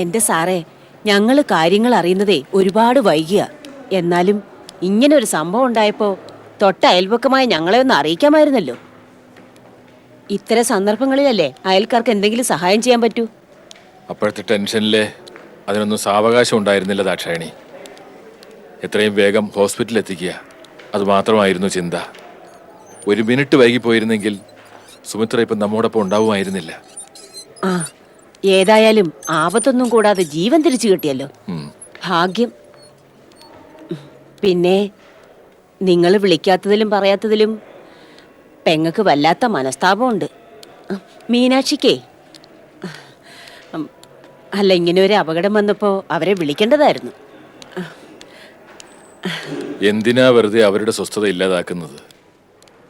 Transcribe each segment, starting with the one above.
എന്റെ സാറേ ഞങ്ങൾ കാര്യങ്ങൾ അറിയുന്നതേ ഒരുപാട് വൈകിയ. എന്നാലും ഇങ്ങനെ ഒരു സംഭവം ഉണ്ടായപ്പോ തൊട്ട അയൽപക്കമായ ഞങ്ങളെ ഒന്ന് അറിയിക്കാമായിരുന്നല്ലോ. ഇത്തരം സന്ദർഭങ്ങളിലല്ലേ അയൽക്കാർക്ക് എന്തെങ്കിലും സഹായം ചെയ്യാൻ പറ്റൂ? അപ്പോഴത്തെ ടെൻഷനിലെ അതിനൊന്നും സാവകാശം ഉണ്ടായിരുന്നില്ല ദാക്ഷായണി. എത്രയും വേഗം ഹോസ്പിറ്റലിൽ എത്തിക്കുക അത് മാത്രമായിരുന്നു ചിന്ത. ഒരു മിനിറ്റ് വൈകിപ്പോയിരുന്നെങ്കിൽ സുമിത്ര ഇപ്പം നമ്മോടൊപ്പം ഉണ്ടാവുമായിരുന്നില്ല. ആ ഏതായാലും ആപത്തൊന്നും കൂടാതെ ജീവൻ തിരിച്ചു കിട്ടിയല്ലോ. ഭാഗ്യം. പിന്നെ നിങ്ങൾ വിളിക്കാത്തതിലും പറയാത്തതിലും പെങ്ങക്ക് വല്ലാത്ത മനസ്താപമുണ്ട്. മീനാക്ഷിക്കേ. അല്ല ഇങ്ങനെ ഒരു അപകടം വന്നപ്പോൾ അവരെ വിളിക്കേണ്ടതായിരുന്നു. എന്തിനാ വെറുതെ അവരുടെ സ്വസ്ഥത ഇല്ലാതാക്കുന്നത്?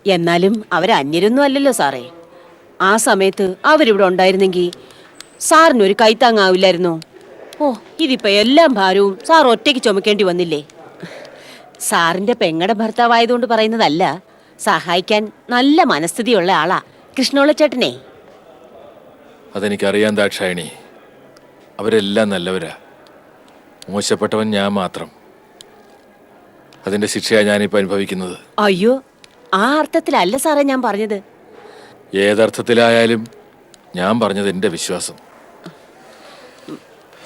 എന്നാലും അവർ അന്യരൊന്നും അല്ലല്ലോ സാറേ. ആ സമയത്ത് അവരിവിടെ ഉണ്ടായിരുന്നെങ്കിൽ സാറിന് ഒരു കൈത്താങ്ങാവില്ലായിരുന്നോ? ഓ ഇതിപ്പോ എല്ലാം ഭാരവും സാർ ഒറ്റയ്ക്ക് ചുമക്കേണ്ടി വന്നില്ലേ? സാറിന്റെ പെങ്ങടെ ഭർത്താവായതുകൊണ്ട് പറയുന്നതല്ല സഹായിക്കാൻ നല്ല മനസ്ഥിതിയുള്ള ആളാ കൃഷ്ണോള ചേട്ടനെ. അതെനിക്കറിയാൻ ദാക്ഷായണി. അവരെല്ലാം നല്ലവരാ. മോശപ്പെട്ടവൻ ഞാൻ മാത്രം. അതിന്റെ ശിക്ഷയാണ് ഞാനിപ്പോൾ അനുഭവിക്കുന്നത്. അയ്യോ ആ അർത്ഥത്തിലല്ല സാറേ ഞാൻ പറഞ്ഞത്. ഏതർത്ഥത്തിലായാലും ഞാൻ പറഞ്ഞത് എന്റെ വിശ്വാസം.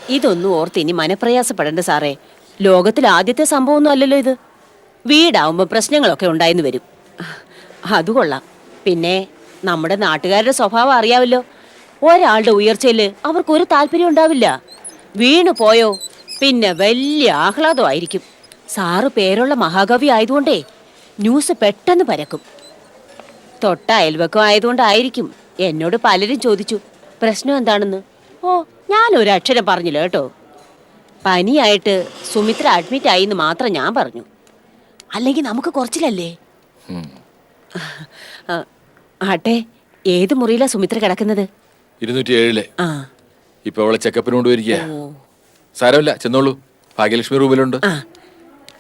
ഇതൊന്നും ഓർത്ത് ഇനി മനപ്രയാസപ്പെടേണ്ട സാറേ. ലോകത്തിൽ ആദ്യത്തെ സംഭവമൊന്നും അല്ലല്ലോ ഇത്. വീടാവുമ്പോൾ പ്രശ്നങ്ങളൊക്കെ ഉണ്ടായിന്ന് വരും. അത് കൊള്ളാം. പിന്നെ നമ്മുടെ നാട്ടുകാരുടെ സ്വഭാവം അറിയാമല്ലോ. ഒരാളുടെ ഉയർച്ചയിൽ അവർക്കൊരു താല്പര്യം ഉണ്ടാവില്ല. വീണു പോയോ പിന്നെ വലിയ ആഹ്ലാദമായിരിക്കും. സാറ് പേരുള്ള മഹാകവി ആയതുകൊണ്ടേ ന്യൂസ് പെട്ടെന്ന് പരക്കും. തൊട്ട അയൽവക്കം ആയതുകൊണ്ടായിരിക്കും എന്നോട് പലരും ചോദിച്ചു പ്രശ്നം എന്താണെന്ന്? ഓ ഞാൻ ഒരു അക്ഷരം പറഞ്ഞില്ല കേട്ടോ. പനിയായിട്ട് സുമിത്ര അഡ്മിറ്റ് ആയി എന്ന് മാത്രം ഞാൻ പറഞ്ഞു. അല്ലെങ്കിൽ നമുക്ക് കുറച്ചിലല്ലേ? ആട്ടെ ഏത് മുറിയിലാ സുമിത്ര കിടക്കുന്നത്? ഇരുന്നൂറ്റി ഏഴിലെ ആ. ഇപ്പൊ അവളെ ചെക്കപ്പിന് സാരമില്ല ചെന്നോളൂ. ഭാഗ്യലക്ഷ്മി റൂമിലുണ്ട്. ആ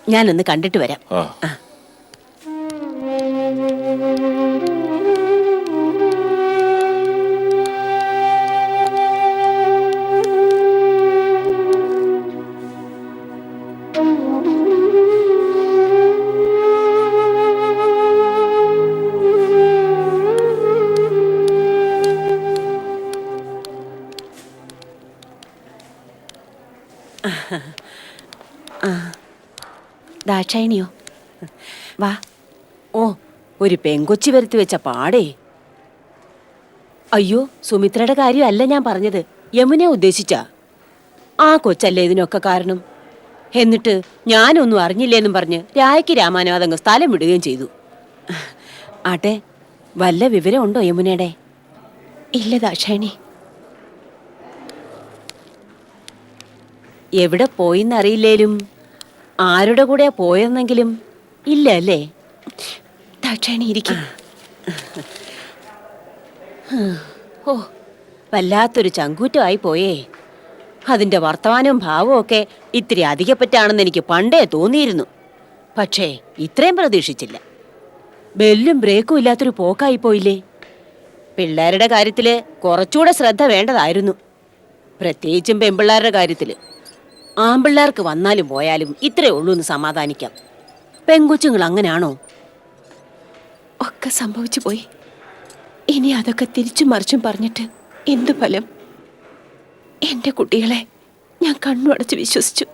ഞാനൊന്ന് കണ്ടിട്ട് വരാം. ആ. ദാക്ഷായണിയോ വാ. ഓ ഒരു പെങ്കൊച്ചി വരുത്തി വെച്ച പാടേ. അയ്യോ സുമിത്രയുടെ കാര്യമല്ല ഞാൻ പറഞ്ഞത്. യമുനെ ഉദ്ദേശിച്ച. ആ കൊച്ചല്ലേ ഇതിനൊക്കെ കാരണം. എന്നിട്ട് ഞാനൊന്നും അറിഞ്ഞില്ലേന്നും പറഞ്ഞ് രായക്ക് രാമാനുവാദങ്ങ് സ്ഥലം വിടുകയും ചെയ്തു. ആട്ടെ വല്ല വിവരമുണ്ടോ യമുനയുടെ? ഇല്ല ദാക്ഷായണി എവിടെ പോയിന്നറിയില്ലേലും? ആരുടെ കൂടെ പോയെന്നെങ്കിലും? ഇല്ല അല്ലേ? ഇരിക്കും. ഓ വല്ലാത്തൊരു ചങ്കൂറ്റമായി പോയേ. അതിന്റെ വർത്തമാനവും ഭാവവും ഒക്കെ ഇത്തിരി അധികപ്പറ്റാണെന്ന് എനിക്ക് പണ്ടേ തോന്നിയിരുന്നു. പക്ഷേ ഇത്രയും പ്രതീക്ഷിച്ചില്ല. ബെല്ലും ബ്രേക്കും ഇല്ലാത്തൊരു പോക്കായി പോയില്ലേ? പിള്ളേരുടെ കാര്യത്തിൽ കുറച്ചുകൂടെ ശ്രദ്ധ വേണ്ടതായിരുന്നു. പ്രത്യേകിച്ചും പെൺപിള്ളേരുടെ കാര്യത്തിൽ. ആമ്പിള്ളേർക്ക് വന്നാലും പോയാലും ഇത്രേ ഉള്ളൂ എന്ന് സമാധാനിക്കാം. പെങ്കൊച്ചുങ്ങൾ അങ്ങനെയാണോ? ഒക്കെ സംഭവിച്ചു പോയി. ഇനി അതൊക്കെ തിരിച്ചു മറിച്ചും പറഞ്ഞിട്ട് എന്തു ഫലം? എന്റെ കുട്ടികളെ ഞാൻ കണ്ണു അടച്ച് വിശ്വസിച്ചു.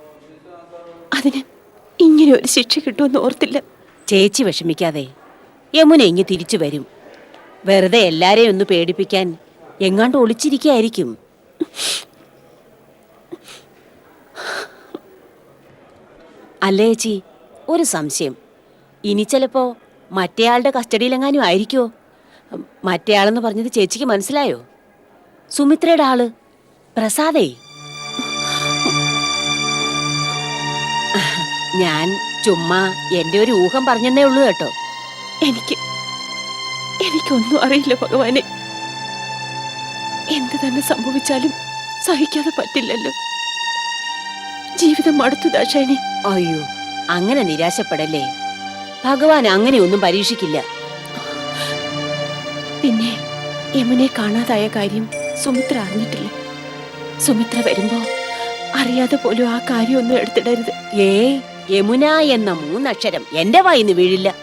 അതിന് ഇങ്ങനെ ഒരു ശിക്ഷ കിട്ടുമെന്ന് ഓർത്തില്ല. ചേച്ചി വിഷമിക്കാതെ യമുന ഇങ്ങ് തിരിച്ചു വരും. വെറുതെ എല്ലാരെയും ഒന്ന് പേടിപ്പിക്കാൻ എങ്ങാണ്ട് ഒളിച്ചിരിക്കായിരിക്കും. അല്ലേ ചേച്ചി? ഒരു സംശയം. ഇനി ചിലപ്പോ മറ്റേയാളുടെ കസ്റ്റഡിയിലെങ്ങാനും ആയിരിക്കുമോ മറ്റേയാളെന്ന് പറഞ്ഞത് ചേച്ചിക്ക് മനസ്സിലായോ? സുമിത്രയുടെ ആൾ പ്രസാദേ. ഞാൻ ചുമ്മാ എന്റെ ഒരു ഊഹം പറഞ്ഞെന്നേ ഉള്ളൂ കേട്ടോ. എനിക്ക് എനിക്കൊന്നും അറിയില്ല ഭഗവാനെ. എന്ത് തന്നെ സംഭവിച്ചാലും സഹിക്കാതെ പറ്റില്ലല്ലോ. ജീവിതം മടുത്തു ദാക്ഷായണി അയ്യോ അങ്ങനെ നിരാശപ്പെടല്ലേ? ഭഗവാൻ അങ്ങനെയൊന്നും പരീക്ഷിക്കില്ല. പിന്നെ യമുനെ കാണാതായ കാര്യം സുമിത്ര അറിഞ്ഞിട്ടില്ല. സുമിത്ര വരുമ്പോ അറിയാതെ പോലും ആ കാര്യം ഒന്നും എടുത്തിടരുത്. ഏയ് യമുന എന്ന മൂന്നക്ഷരം എന്റെ വായിന്ന് വീഴില്ല.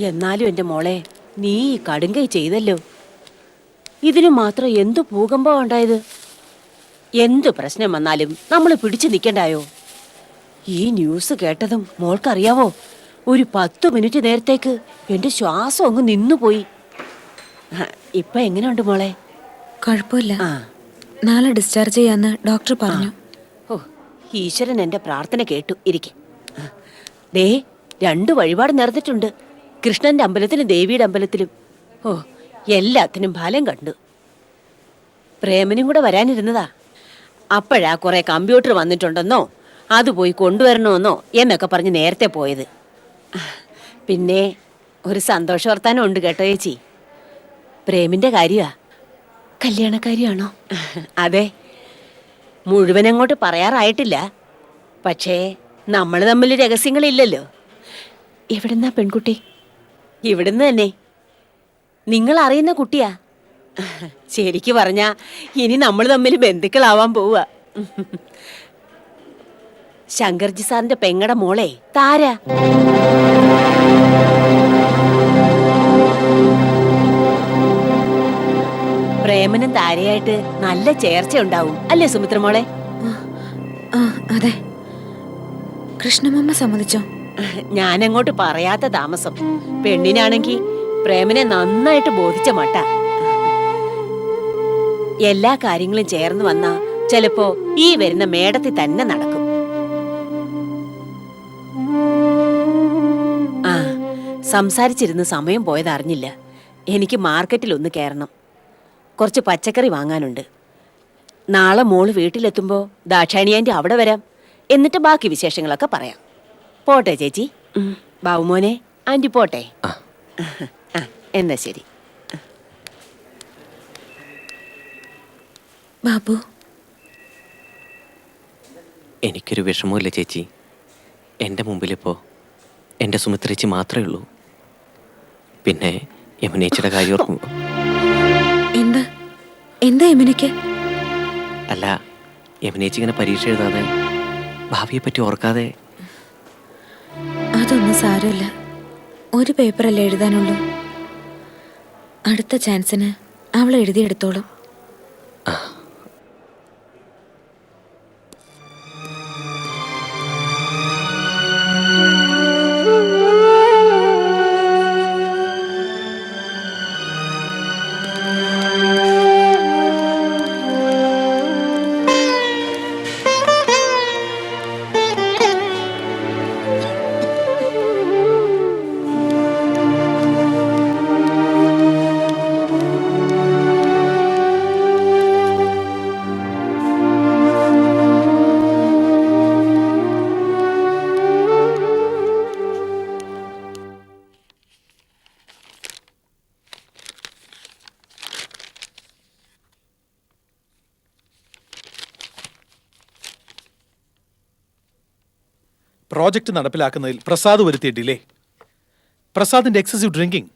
എന്നാലും എന്റെ മോളെ നീ ഈ കടുങ്കൈ ചെയ്തല്ലോ. ഇതിനു മാത്രം എന്തു ഭൂകമ്പം ഉണ്ടായത്? എന്തു പ്രശ്നം വന്നാലും നമ്മൾ പിടിച്ചു നിൽക്കണ്ടായോ? ഈ ന്യൂസ് കേട്ടതും മോൾക്കറിയാവോ? ഒരു പത്ത് മിനിറ്റ് നേരത്തേക്ക് എന്റെ ശ്വാസം അങ്ങ് നിന്നുപോയി. ഇപ്പൊ എങ്ങനെയുണ്ട് മോളെ? കുഴപ്പമില്ല. നാളെ ഡിസ്ചാർജ് ചെയ്യാന്ന് ഡോക്ടർ പറഞ്ഞു. ഓ ഈശ്വരൻ എന്റെ പ്രാർത്ഥന കേട്ടു. ഇരിക്കേ. ദേ രണ്ട് വഴിപാട് നേർന്നിട്ടുണ്ട് കൃഷ്ണന്റെ അമ്പലത്തിലും ദേവിയുടെ അമ്പലത്തിലും. ഓ എല്ലാത്തിനും ഫലം കണ്ടു. പ്രേമനും കൂടെ വരാനിരുന്നതാ. അപ്പോഴാ കുറെ കമ്പ്യൂട്ടർ വന്നിട്ടുണ്ടെന്നോ അത് പോയി കൊണ്ടുവരണമെന്നോ എന്നൊക്കെ പറഞ്ഞ് നേരത്തെ പോയത്. പിന്നെ ഒരു സന്തോഷ വർത്താനം ഉണ്ട് കേട്ടോ ചേച്ചി. പ്രേമിന്റെ കാര്യമാ കല്യാണക്കാരിയാണോ? അതെ. മുഴുവൻ അങ്ങോട്ട് പറയാറായിട്ടില്ല. പക്ഷേ നമ്മൾ തമ്മിൽ രഹസ്യങ്ങളില്ലല്ലോ. എവിടെന്നാ പെൺകുട്ടി? ഇവിടുന്ന് തന്നെ. നിങ്ങൾ അറിയുന്ന കുട്ടിയാ. ശരിക്ക് പറഞ്ഞ ഇനി നമ്മൾ തമ്മിൽ ബന്ധുക്കളാവാൻ പോവുക. ശങ്കർജി സാറിന്റെ പെങ്ങടെ മോളെ താര. പ്രേമനും താരയായിട്ട് നല്ല ചേർച്ച ഉണ്ടാവും അല്ലേ സുമിത്ര മോളെ? അതെ. കൃഷ്ണമമ്മ സമ്മതിച്ചോ? ഞാൻ അങ്ങോട്ട് പറയാത്ത താമസം. പെണ്ണിനാണെങ്കി പ്രേമനെ നന്നായിട്ട് ബോധിച്ച മട്ട. എല്ലാ കാര്യങ്ങളും ചേർന്ന് വന്നാ ചിലപ്പോ ഈ വരുന്ന മേടത്തിൽ തന്നെ നടക്കും. ആ സംസാരിച്ചിരുന്ന് സമയം പോയതറിഞ്ഞില്ല എനിക്ക് മാർക്കറ്റിൽ ഒന്ന് കയറണം കുറച്ച് പച്ചക്കറി വാങ്ങാനുണ്ട്. നാളെ മോൾ വീട്ടിലെത്തുമ്പോൾ ദാക്ഷാണിയാന്റെ അവിടെ വരാം. എന്നിട്ട് ബാക്കി വിശേഷങ്ങളൊക്കെ പറയാം. പോട്ടെ ചേച്ചി. ബാബുമോനെ ആന്റി പോട്ടെ. ആ, എന്നാ ശരി. ബാബു. എനിക്കൊരു വിഷമമില്ല ചേച്ചി. എന്റെ മുമ്പിലിപ്പോൾ എന്റെ സുമിത്രേച്ചി മാത്രമേ ഉള്ളൂ. പിന്നെ യമുനേച്ചിയുടെ കാര്യം ഓർക്കുമ്പോൾ എന്താ? എന്താ യമുനയ്ക്ക്? അല്ല യമുനേച്ചി ഇങ്ങനെ പരീക്ഷ എഴുതാതെ ഭാവിയെ പറ്റി ഓർക്കാതെ അതൊന്നും സാരമില്ല. ഒരു പേപ്പറല്ലേ എഴുതാനുള്ളൂ. അടുത്ത ചാൻസിന് അവൾ എഴുതിയെടുത്തോളും. പ്രോജക്റ്റ് നടപ്പിലാക്കുന്നതിൽ പ്രസാദ് വരുത്തിയ ഡിലേ പ്രസാദിന്റെ എക്സസീവ് ഡ്രിങ്കിങ്.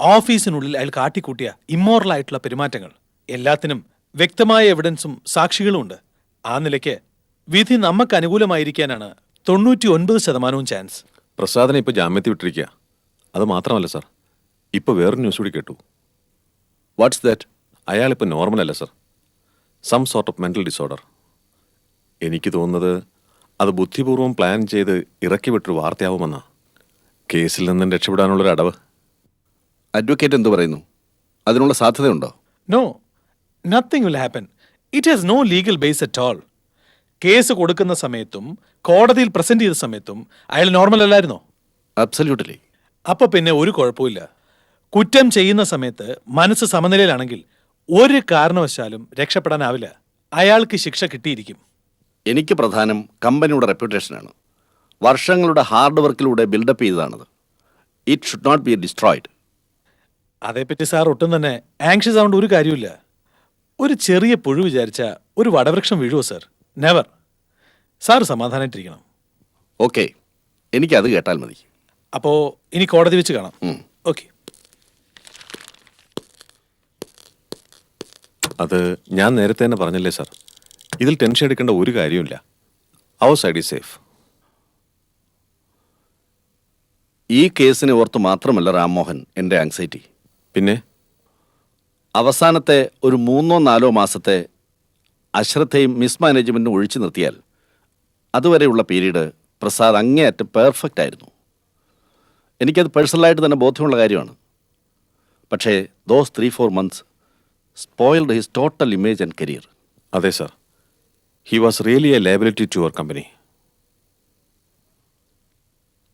ഓഫീസിനുള്ളിൽ അയാൾ കാട്ടിക്കൂട്ടിയ ഇമ്മോറലായിട്ടുള്ള പെരുമാറ്റങ്ങൾ. എല്ലാത്തിനും വ്യക്തമായ എവിഡൻസും സാക്ഷികളും ഉണ്ട്. ആ നിലയ്ക്ക് വിധി നമുക്ക് അനുകൂലമായിരിക്കാനാണ് തൊണ്ണൂറ്റി ഒൻപത് ശതമാനവും ചാൻസ്. പ്രസാദിനെ ഇപ്പോൾ ജാമ്യത്തിൽ വിട്ടിരിക്കുക. അത് മാത്രമല്ല സാർ. ഇപ്പോൾ വേറൊരു ന്യൂസ് കൂടി കേട്ടു. വാട്ട്സ് ദാറ്റ് അയാളിപ്പോൾ നോർമൽ അല്ല sir. Some sort of mental disorder എനിക്ക് തോന്നുന്നത് അത് ബുദ്ധിപൂർവം പ്ലാൻ ചെയ്ത് ഇറക്കി വിട്ടൊരു വാർത്തയാവുമെന്നാ. കേസിൽ നിന്നും രക്ഷപ്പെടാനുള്ളൊരു അടവ്. അഡ്വക്കേറ്റ് എന്തു പറയുന്നു? അതിനുള്ള സാധ്യതയുണ്ടോ? No nothing will happen it has no legal base at all case കൊടുക്കുന്ന സമയത്തും കോടതിയിൽ പ്രസന്റ് ചെയ്ത സമയത്തും അയാൾ നോർമൽ അല്ലായിരുന്നോ? അബ്സല്യൂട്ടലി അപ്പൊ പിന്നെ ഒരു കുഴപ്പമില്ല കുറ്റം ചെയ്യുന്ന സമയത്ത് മനസ്സ് സമനിലയിലാണെങ്കിൽ ഒരു കാരണവശാലും രക്ഷപ്പെടാനാവില്ല. അയാൾക്ക് ശിക്ഷ കിട്ടിയിരിക്കും. എനിക്ക് പ്രധാനം കമ്പനിയുടെ റെപ്യൂട്ടേഷനാണ്. വർഷങ്ങളുടെ ഹാർഡ് വർക്കിലൂടെ build up ചെയ്തതാണത്. It should not be destroyed അതേപ്പറ്റി സാർ ഒട്ടും തന്നെ ആങ്ഷ്യസ് ആവേണ്ട ഒരു കാര്യമില്ല ഒരു ചെറിയ പുഴു വിചാരിച്ച ഒരു വടവൃക്ഷം വീഴുവോ സാർ നെവർ സാർ സമാധാനായിട്ടിരിക്കണം. ഓക്കെ എനിക്കത് കേട്ടാൽ മതി. അപ്പോ ഇനി കോടതി വെച്ച് കാണാം. ഉം. ഓക്കെ അത് ഞാൻ നേരത്തെ തന്നെ പറഞ്ഞല്ലേ സാർ ഇതിൽ ടെൻഷൻ എടുക്കേണ്ട ഒരു കാര്യമില്ല അവർ സൈഡ് ഈസ് സേഫ് ഈ കേസിനെ ഓർത്ത് മാത്രമല്ല രാംമോഹൻ എന്റെ ആങ്സൈറ്റി പിന്നെ? അവസാനത്തെ ഒരു മൂന്നോ നാലോ മാസത്തെ അശ്രദ്ധയും മിസ്മാനേജ്മെന്റും ഒഴിച്ചു നിർത്തിയാൽ അതുവരെയുള്ള പീരീഡ് പ്രസാദ് അങ്ങേയറ്റം പെർഫെക്റ്റ് ആയിരുന്നു. എനിക്കത് പേഴ്സണലായിട്ട് തന്നെ ബോധ്യമുള്ള കാര്യമാണ്. പക്ഷേ those three four months spoiled his total image and career അതെ sir he was really a liability to our company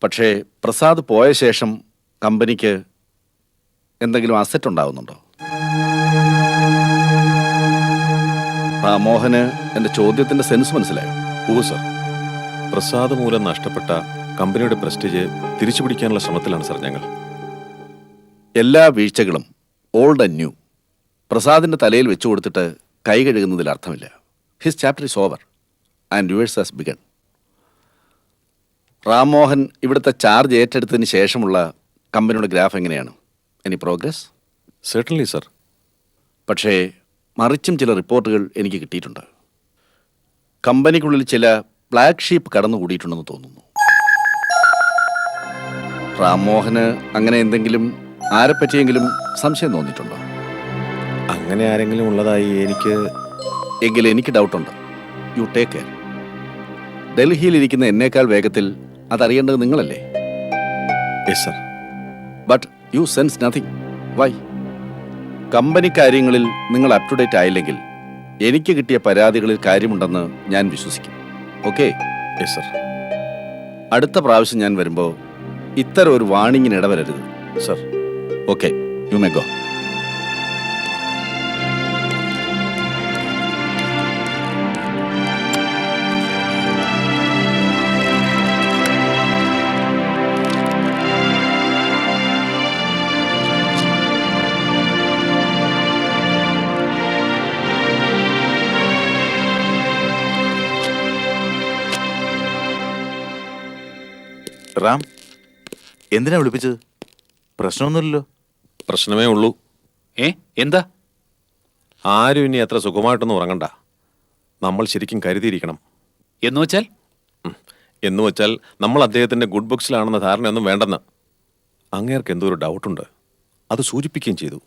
പക്ഷേ പ്രസാദ് പോയ ശേഷം കമ്പനിക്ക് എന്തെങ്കിലും അസറ്റ് ഉണ്ടാവുന്നുണ്ടോ? ആ മോഹന് എന്റെ ചോദ്യത്തിന്റെ സെൻസ് മനസ്സിലായി. ഓ സർ പ്രസാദ് മൂലം നഷ്ടപ്പെട്ട കമ്പനിയുടെ പ്രസ്റ്റീജ് തിരിച്ചു പിടിക്കാനുള്ള ശ്രമത്തിലാണ് സർ ഞങ്ങൾ. എല്ലാ വീഴ്ചകളും ഓൾഡ് ആൻഡ് ന്യൂ പ്രസാദിന്റെ തലയിൽ വെച്ചു കൊടുത്തിട്ട് കൈ കഴുകുന്നതിൽ അർത്ഥമില്ല. His chapter is over and yours has begun Rammohan ഇവിടുത്തെ ചാർജ് ഏറ്റെടുത്തതിന് ശേഷമുള്ള കമ്പനിയുടെ ഗ്രാഫ് എങ്ങനെയാണ്? എനി പ്രോഗ്രസ് സെർട്ടൻലി സർ പക്ഷേ മറിച്ചും ചില റിപ്പോർട്ടുകൾ എനിക്ക് കിട്ടിയിട്ടുണ്ട്. കമ്പനിക്കുള്ളിൽ ചില ബ്ലാക്ക് ഷീപ്പ് കടന്നുകൂടിയിട്ടുണ്ടെന്ന് തോന്നുന്നു. റാംമോഹന് അങ്ങനെ എന്തെങ്കിലും ആരെപ്പറ്റിയെങ്കിലും സംശയം തോന്നിയിട്ടുണ്ടോ? അങ്ങനെ ആരെങ്കിലും ഉള്ളതായി എനിക്ക് എങ്കിൽ എനിക്ക് ഡൗട്ടുണ്ട്. യു ടേക്ക് കെയർ ഡൽഹിയിലിരിക്കുന്ന എന്നേക്കാൾ വേഗത്തിൽ അതറിയേണ്ടത് നിങ്ങളല്ലേ? Yes sir but you sense nothing why company കാര്യങ്ങളിൽ നിങ്ങൾ അപ് ടു ഡേറ്റ് ആയില്ലെങ്കിൽ എനിക്ക് കിട്ടിയ പരാതികളിൽ കാര്യമുണ്ടെന്ന് ഞാൻ വിശ്വസിക്കും. ഓക്കെ യെസ് സർ അടുത്ത പ്രാവശ്യം ഞാൻ വരുമ്പോൾ ഇത്തരം ഒരു വാണിങ്ങിന് ഇടവരരുത്. Sir okay you may go Ram എന്തിനാ വിളിപ്പിച്ചത്? പ്രശ്നമൊന്നുമില്ലല്ലോ. പ്രശ്നമേ ഉള്ളൂ. ഏ? എന്താ? ആരും ഇനി അത്ര സുഖമായിട്ടൊന്നും ഉറങ്ങണ്ട. നമ്മൾ ശരിക്കും കരുതിയിരിക്കണം. എന്ന് വെച്ചാൽ? എന്ന് വെച്ചാൽ നമ്മൾ അദ്ദേഹത്തിന്റെ ഗുഡ് ബുക്സിലാണെന്ന ധാരണയൊന്നും വേണ്ടെന്ന്. അങ്ങേർക്ക് എന്തോ ഒരു ഡൗട്ടുണ്ട്. അത് സൂചിപ്പിക്കുകയും ചെയ്തു.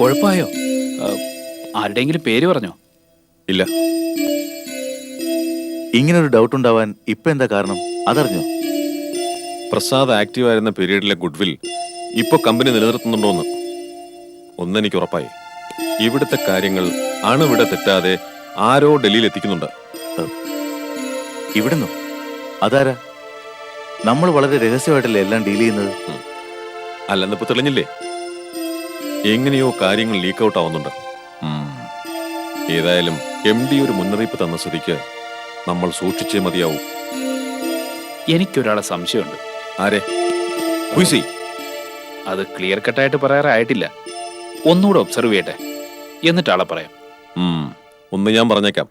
കുഴപ്പമായോ? ആരുടെങ്കിലും ആരുടെയെങ്കിലും പേര് പറഞ്ഞോ? ഇല്ല. ഇങ്ങനൊരു ഒരു ഡൗട്ട് ഉണ്ടാവാൻ ഇപ്പൊ എന്താ കാരണം? അതറിഞ്ഞോ? പ്രസാദ് ആക്റ്റീവ് ആയിരുന്ന പീരീഡിലെ ഗുഡ്വിൽ ഇപ്പോൾ കമ്പനി നിലനിർത്തുന്നുണ്ടോന്ന് ഒന്നെനിക്ക് ഉറപ്പായി ഇവിടുത്തെ കാര്യങ്ങൾ അണുവിടെ തെറ്റാതെ ആരോ ഡൽഹിയിൽ എത്തിക്കുന്നുണ്ട്. ഇവിടുന്നു? അതാരാ? നമ്മൾ വളരെ രഹസ്യമായിട്ടല്ലേ എല്ലാം ഡീൽ ചെയ്യുന്നത്? അല്ലെന്നിപ്പോ തെളിഞ്ഞില്ലേ? എങ്ങനെയോ കാര്യങ്ങൾ ലീക്ക് ഔട്ട് ആവുന്നുണ്ട്. ഏതായാലും എം ഡി ഒരു മുന്നറിയിപ്പ് തന്ന സ്ഥിതിക്ക് നമ്മൾ സൂക്ഷിച്ചേ മതിയാവും. എനിക്കൊരാളെ സംശയമുണ്ട്. ആരെ? അത് ക്ലിയർ കട്ടായിട്ട് പറയാറായിട്ടില്ല. ഒന്നുകൂടെ ഒബ്സർവ് ചെയ്യട്ടെ. എന്നിട്ട് ആളെ പറയാം. ഉം. ഒന്ന് ഞാൻ പറഞ്ഞേക്കാം.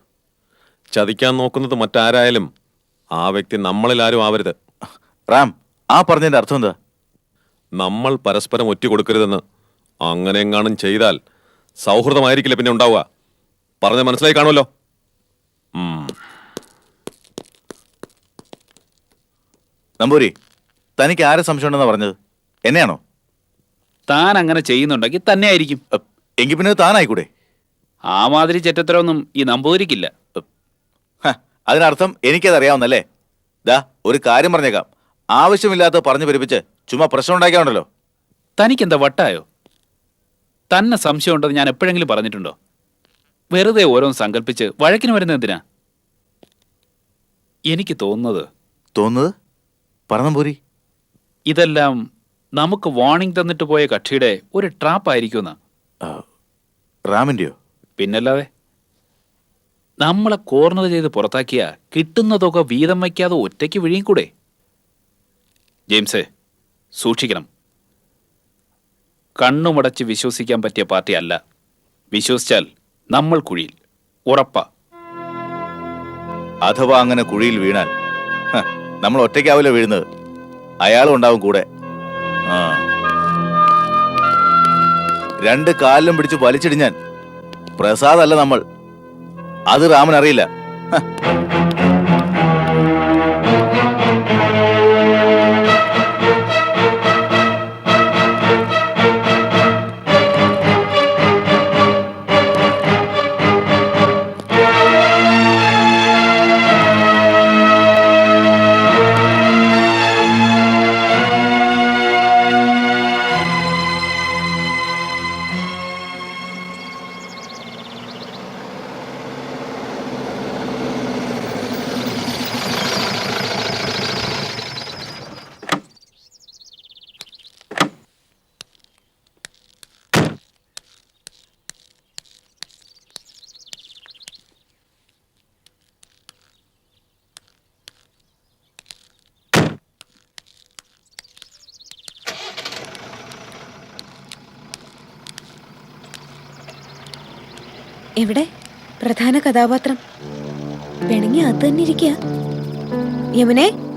ചതിക്കാൻ നോക്കുന്നത് മറ്റാരായാലും ആ വ്യക്തി നമ്മളിൽ ആരും ആവരുത്. റാം ആ പറഞ്ഞതിന്റെ അർത്ഥം എന്താ? നമ്മൾ പരസ്പരം ഒറ്റ കൊടുക്കരുതെന്ന് അങ്ങനെ എങ്ങാനും ചെയ്താൽ സൗഹൃദമായിരിക്കില്ല പിന്നെ ഉണ്ടാവുക? പറഞ്ഞ മനസ്സിലായി കാണുമല്ലോ. നമ്പൂരി തനിക്ക് ആരെ സംശയം ഉണ്ടെന്നാ പറഞ്ഞത്? എന്നെയാണോ? താൻ അങ്ങനെ ചെയ്യുന്നുണ്ടെങ്കിൽ തന്നെ ആയിരിക്കും എങ്കിൽ പിന്നെ താനായിക്കൂടെ? ആ മാതിരി ഒന്നും ഈ നമ്പൂതിരിക്കില്ല. അതിനർത്ഥം എനിക്കത് അറിയാവുന്നല്ലേ ദാ ഒരു കാര്യം പറഞ്ഞേക്കാം. ആവശ്യമില്ലാത്ത പറഞ്ഞു പെരുപ്പിച്ച് ചുമ്മാ പ്രശ്നം ഉണ്ടാക്കിയാണല്ലോ തനിക്കെന്താ വട്ടായോ? തന്നെ സംശയമുണ്ടെന്ന് ഞാൻ എപ്പോഴെങ്കിലും പറഞ്ഞിട്ടുണ്ടോ? വെറുതെ ഓരോന്ന് സങ്കല്പിച്ച് വഴക്കിന് വരുന്ന എന്തിനാ? എനിക്ക് തോന്നുന്നത് തോന്നുന്നത്? പറഞ്ഞമ്പൂരി ഇതെല്ലാം നമുക്ക് വാർണിംഗ് തന്നിട്ട് പോയ കക്ഷിയുടെ ഒരു ട്രാപ്പ് ആയിരിക്കുമെന്നാ. റാമിന്റെയോ? പിന്നല്ലാതെ നമ്മളെ കോർണർ ചെയ്ത് പുറത്താക്കിയ കിട്ടുന്ന തുക വീതം വയ്ക്കാതെ ഒറ്റയ്ക്ക് വിഴിയും കൂടെ? ജെയിംസേ സൂക്ഷിക്കണം. കണ്ണുമടച്ച് വിശ്വസിക്കാൻ പറ്റിയ പാർട്ടി അല്ല. വിശ്വസിച്ചാൽ നമ്മൾ കുഴിയിൽ. ഉറപ്പാ. അഥവാ അങ്ങനെ കുഴിയിൽ വീണാൽ നമ്മൾ ഒറ്റയ്ക്കാവില്ല വീഴുന്നത്. അയാളും ഉണ്ടാവും കൂടെ. ആ. രണ്ട് കാലിലും പിടിച്ച് വലിച്ചിടിഞ്ഞാൻ പ്രസാദല്ല നമ്മൾ. അത് രാമൻ അറിയില്ല എവിടെ? പ്രധാന കഥാപാത്രം. പിണങ്ങി അത് തന്നെ ഇരിക്കുക. യമുനെ?